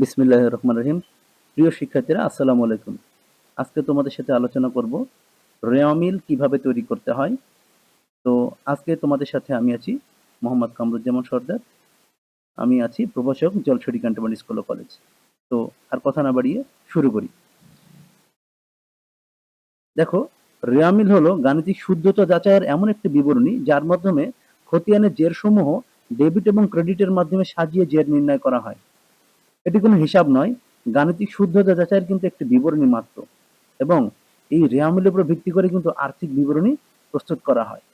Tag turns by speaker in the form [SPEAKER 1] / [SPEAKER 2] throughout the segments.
[SPEAKER 1] বিসমিল্লাহ রহমান রহিম। প্রিয় শিক্ষার্থীরা, আসসালামু আলাইকুম। আজকে তোমাদের সাথে আলোচনা করব রেয়ামিল কীভাবে তৈরি করতে হয়। তো আজকে তোমাদের সাথে আমি আছি মোহাম্মদ কামরুজ্জামান সর্দার। আমি আছি প্রভাষক জলছড়ি ক্যান্টনমেন্ট স্কুল ও কলেজ। তো আর কথা না বাড়িয়ে শুরু করি। দেখো রেয়ামিল হলো গাণিতিক শুদ্ধতা যাচাইয়ের এমন একটি বিবরণী যার মাধ্যমে খতিয়ানের জের সমূহ ডেবিট এবং ক্রেডিটের মাধ্যমে সাজিয়ে জের নির্ণয় করা হয়। এটি কোনো হিসাব নয়, গাণিতিক শুদ্ধতা যাচাইয়ের কিন্তু একটি বিবরণী মাত্র এবং এই রেয়ামিলের উপর ভিত্তি করে কিন্তু আর্থিক বিবরণী প্রস্তুত করা হয়।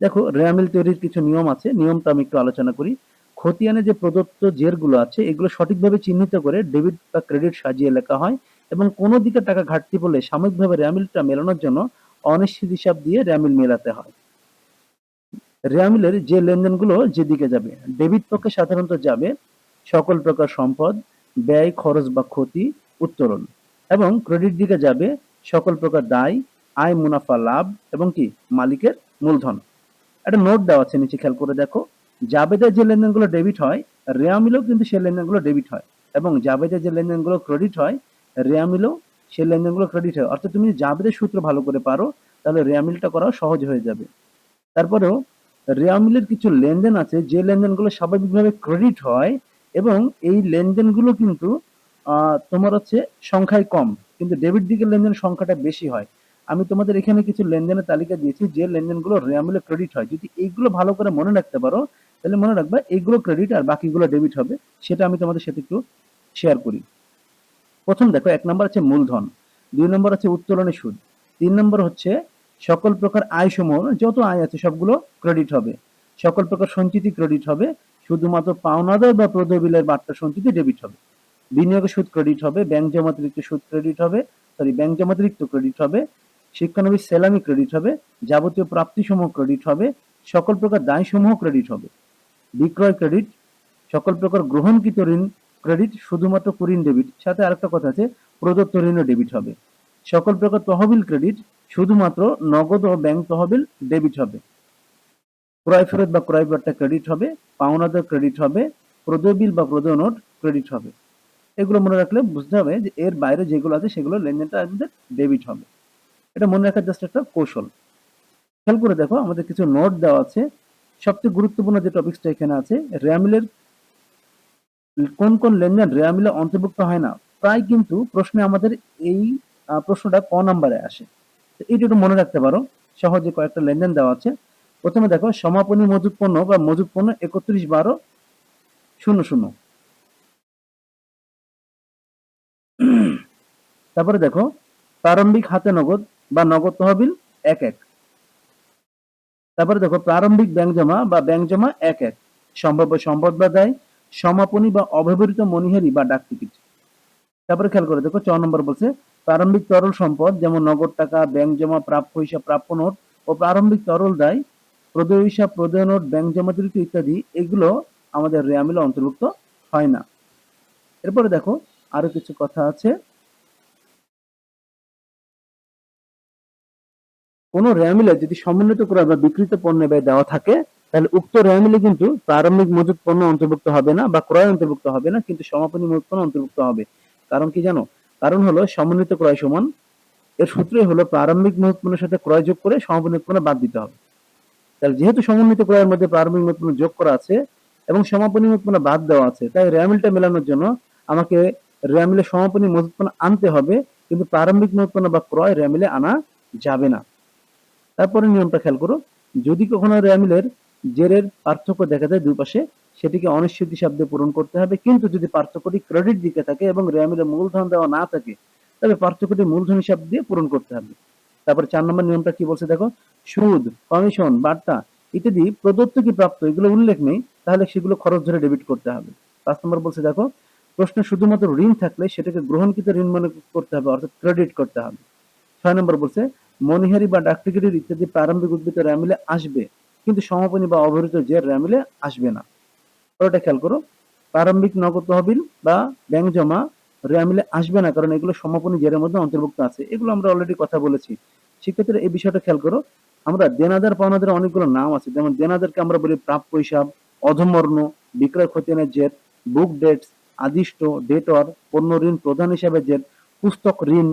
[SPEAKER 1] দেখো, রেয়ামিল তৈরির কিছু নিয়ম আছে, নিয়মটা আমি একটু আলোচনা করি। খতিয়ানে যে প্রদত্ত জেরগুলো আছে, এগুলো সঠিকভাবে চিহ্নিত করে ডেবিট বা ক্রেডিট সাজিয়ে লেখা হয় এবং কোনো দিকে টাকা ঘাটতি পড়লে সাময়িকভাবে রেয়ামিলটা মেলানোর জন্য অনিশ্চিত হিসাব দিয়ে রেয়ামিল মেলাতে হয়। রেয়ামিলের যে লেনদেনগুলো যেদিকে যাবে, ডেবিট পক্ষে সাধারণত যাবে সকল প্রকার সম্পদ, ব্যয়, খরচ বা ক্ষতি উত্তোলন এবং ক্রেডিট দিকে যাবে সকল প্রকার দায়, আয়, মুনাফা, লাভ এবং কি? মালিকের মূলধন। একটা নোট দেওয়া আছে, নিচে খেয়াল করে দেখো। জাবেদের যে লেনদেনগুলো ডেবিট হয় রেয়ামিলেও কিন্তু সেই লেনদেনগুলো ডেবিট হয় এবং জাবেদের যে লেনদেনগুলো ক্রেডিট হয় রেয়ামিলেও সেই লেনদেনগুলো ক্রেডিট হয়। অর্থাৎ তুমি জাবেদের সূত্র ভালো করে পারো, তাহলে রেয়ামিলটা করাও সহজ হয়ে যাবে। তারপরেও রেয়ামিলের কিছু লেনদেন আছে, যে লেনদেনগুলো স্বাভাবিকভাবে ক্রেডিট হয় এবং এই লেনদেনগুলো কিন্তু তোমার হচ্ছে সংখ্যায় কম। কিন্তু ডেবিট দিকের লেনদেন সংখ্যাটা বেশি হয়। আমি তোমাদের এখানে কিছু লেনদেনের তালিকা দিয়েছি, যে লেনদেনগুলো রেয়ামিলে ক্রেডিট হয়। যদি এইগুলো ভালো করে মনে রাখতে পারো, তাহলে মনে রাখবা এইগুলো ক্রেডিট আর বাকিগুলো ডেবিট হবে। সেটা আমি তোমাদের সাথে একটু শেয়ার করি। প্রথম দেখো, এক নম্বর আছে মূলধন, দুই নম্বর আছে উত্তোলনের সুদ, তিন নম্বর হচ্ছে সকল প্রকার আয় সমূহ, যত আয় আছে সবগুলো ক্রেডিট হবে। সকল প্রকার সঞ্চিতি ক্রেডিট হবে। শুধুমাত্র পাওনাদার বা প্রদবিলের বার্তা সঞ্চিতি ডেবিট হবে। বিনিয়োগের সুদ ক্রেডিট হবে ব্যাংক জমাতিরিক্ত সুদ ক্রেডিট হবে সরি ব্যাংক জমাতিরিক্ত ক্রেডিট হবে, শিক্ষানবিশ সেলামি ক্রেডিট হবে, যাবতীয় প্রাপ্তি সমূহ ক্রেডিট হবে, সকল প্রকার দায় সমূহ ক্রেডিট হবে। বিক্রয় ক্রেডিট সকল প্রকার গ্রহণকৃত ঋণ ক্রেডিট শুধুমাত্র কুরিন ডেবিট সাথে আরেকটা কথা আছে, প্রদত্ত ঋণও ডেবিট হবে। সকল প্রকার তহবিল ক্রেডিট শুধুমাত্র নগদ ও ব্যাংক তহবিল ডেবিট হবে। ক্রয় ফেরত বা ক্রয় বার্তা ক্রেডিট হবে, পাওনাদার ক্রেডিট হবে, প্রদেয় বিল বা প্রদেয় নোট ক্রেডিট হবে। এগুলো মনে রাখলে বুঝতে হবে যে এর বাইরে যেগুলো আছে সেগুলো লেনদেনটা আমাদের ডেবিট হবে। এটা মনে রাখার জাস্ট একটা কৌশল। খেয়াল করে দেখো, আমাদের কিছু নোট দেওয়া আছে। সবচেয়ে গুরুত্বপূর্ণ যে টপিকসটা এখানে আছে, র্যামিলের কোন কোন লেনদেন রেয়ামিলে অন্তর্ভুক্ত হয় না, প্রায় কিন্তু প্রশ্নে আমাদের এই প্রশ্নটা ক নাম্বারে আসে। তো এইটা একটু মনে রাখতে পারো, সহজে কয়েকটা লেনদেন দেওয়া আছে। প্রথমে দেখো, সমাপনী মজুত পণ্য বা মজুত পণ্য একত্রিশ বারো শূন্য শূন্য। তারপরে দেখো, প্রারম্ভিক হাতে নগদ বা নগদ তহবিল এক এক। তারপরে দেখো, প্রারম্ভিক ব্যাংক জমা বা ব্যাংক জমা এক এক। সম্ভাব্য সম্পদ বা দায়, সমাপনী বা অব্যবহৃত মনিহারি বা ডাক টিকিট। তারপরে খেয়াল করে দেখো, ছ নম্বর বলছে, প্রারম্ভিক তরল সম্পদ, যেমন নগদ টাকা, ব্যাংক জমা, প্রাপ্য হিসাব, প্রাপ্য নোট ও প্রারম্ভিক তরল দায় প্রদেয় হিসাব প্রদেয় নোট ব্যাংক জমাতিরিক্ত ইত্যাদি, এগুলো আমাদের রেয়ামিলে অন্তর্ভুক্ত হয় না। এরপরে দেখো, আরও কিছু কথা আছে। কোনো র্যামিলে যদি সমন্বিত ক্রয় বা বিকৃত পণ্যের ব্যয় দেওয়া থাকে, তাহলে উক্ত র্যামিলে কিন্তু প্রারম্ভিক মজুত পণ্য অন্তর্ভুক্ত হবে না বা ক্রয় অন্তর্ভুক্ত হবে না, কিন্তু সমাপনী মজুত পণ্য অন্তর্ভুক্ত হবে। কারণ কি জানো? কারণ হলো সমন্বিত ক্রয় সমান। এর সূত্রই হলো প্রারম্ভিক মজুত পণ্যের সাথে ক্রয় যোগ করে সমাপনী পণ্য বাদ দিতে হবে। তাহলে যেহেতু সমন্বিত ক্রয়ের মধ্যে প্রারম্ভিক মজুত পণ্য যোগ করা আছে এবং সমাপনী মজুত পণ্য বাদ দেওয়া আছে, তাই র্যামিলটা মেলানোর জন্য আমাকে র্যামিলে সমাপনী মজুত পণ্য আনতে হবে, কিন্তু প্রারম্ভিক মজুত পণ্য বা ক্রয় র্যামিলে আনা যাবে না। তারপরে নিয়মটা খেয়াল করো, যদি কখনো র্যামিলের জেরের পার্থক্য দেখা যায় দুই পাশে, সেটিকে অনিশ্চিত শব্দে পূরণ করতে হবে, কিন্তু যদি পার্থক্যটি ক্রেডিট দিকে থাকে এবং র্যামিলে মূলধন দেওয়া না থাকে, তবে পার্থক্যটি মূলধন হিসাব দিয়ে পূরণ করতে হবে। তারপরে চার নম্বর নিয়মটা কি বলছে দেখো? সুদ কমিশন বার্তা ইত্যাদি প্রদত্ত কি প্রাপ্ত, এগুলো উল্লেখ নেই, তাহলে সেগুলো খরচ ধরে ডেবিট করতে হবে। পাঁচ নম্বর বলছে দেখো, প্রশ্নে শুধুমাত্র ঋণ থাকলে সেটাকে গ্রহণকৃত ঋণ মনে করতে হবে, অর্থাৎ ক্রেডিট করতে হবে। ছয় নম্বর বলছে মনিহারি বা ডাক টিকিটের ইত্যাদি প্রারম্ভিক উদ্ভিদ র্যামিলে আসবে, কিন্তু সমাপনী বা অবহিত যে র্যামিলে আসবে না। ওটা খেয়াল করো, প্রারম্ভিক নগদ তহবিল বা ব্যাংক জমা র্যামিলে আসবে না, কারণ এগুলো সমাপনী জেরের মধ্যে অন্তর্ভুক্ত আছে। এগুলো আমরা অলরেডি কথা বলেছি। শিক্ষার্থীরা এই বিষয়টা খেয়াল করো, আমরা দেনাদার পাওনাদের অনেকগুলো নাম আছে। যেমন দেনাদারকে আমরা বলি প্রাপ্য হিসাব অধমর্ণ, বিক্রয় খতিয়ানের জের বুক ডেটস আদিষ্ট ডেটর পণ্য ঋণ প্রধান হিসাবে যে পুস্তক ঋণ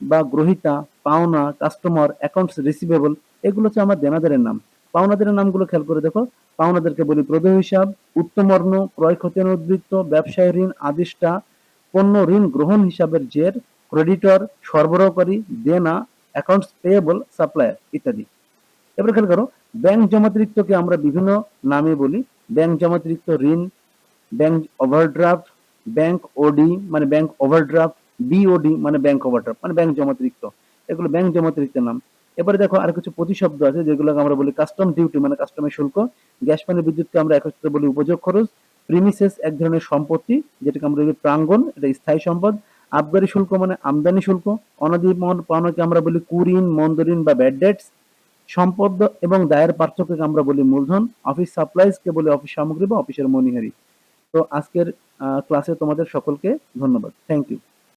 [SPEAKER 1] বা গ্রহিতা, পাওনা কাস্টমার অ্যাকাউন্টস রিসিভেবল এগুলো হচ্ছে আমার দেনাদারের নাম। পাওনাদের নামগুলো খেয়াল করে দেখো। পাওনাদেরকে বলি প্রদেয় হিসাব, উত্তমর্ণ, ক্রয় ক্ষতির উদ্বৃত্ত ব্যবসায় ঋণ, আদিষ্টা পণ্য ঋণ গ্রহণ হিসাবের জের ক্রেডিটর সরবরাহকারী, দেনা অ্যাকাউন্টস পেয়েবল সাপ্লায়ার ইত্যাদি। এবার খেয়াল করো ব্যাংক জমাতিরিক্তকে আমরা বিভিন্ন নামে বলি। ব্যাংক জমাতিরিক্ত ঋণ ব্যাংক ওভারড্রাফট ব্যাংক ওডি মানে ব্যাংক ওভারড্রাফট বিওডি মানে ব্যাংক ওভারড্রাফট মানে ব্যাংক জমাতিরিক্ত এগুলো ব্যাংক জমাতিরিক্ত নাম। এবারে দেখো আর কিছু প্রতিশব্দ আছে, যেগুলোকে আমরা বলি কাস্টম ডিউটি মানে কাস্টমের শুল্ক। গ্যাস, পানি, বিদ্যুৎকে আমরা একত্রে বলি উপযোগ খরচ। প্রিমিসেস এক ধরনের সম্পত্তি, যেটাকে আমরা বলি প্রাঙ্গন এটা স্থায়ী সম্পদ। আবগারি শুল্ক মানে আমদানি শুল্ক, অনাদি পাওনাকে আমরা বলি কুরিন, মন্দরিন বা ব্যাড ডেটস সম্পদ এবং দায়ের পার্থক্যকে আমরা বলি মূলধন অফিস সাপ্লাইজকে বলি অফিস সামগ্রী বা অফিসের মনিহারি। তো আজকের ক্লাসে তোমাদের সকলকে ধন্যবাদ। Thank you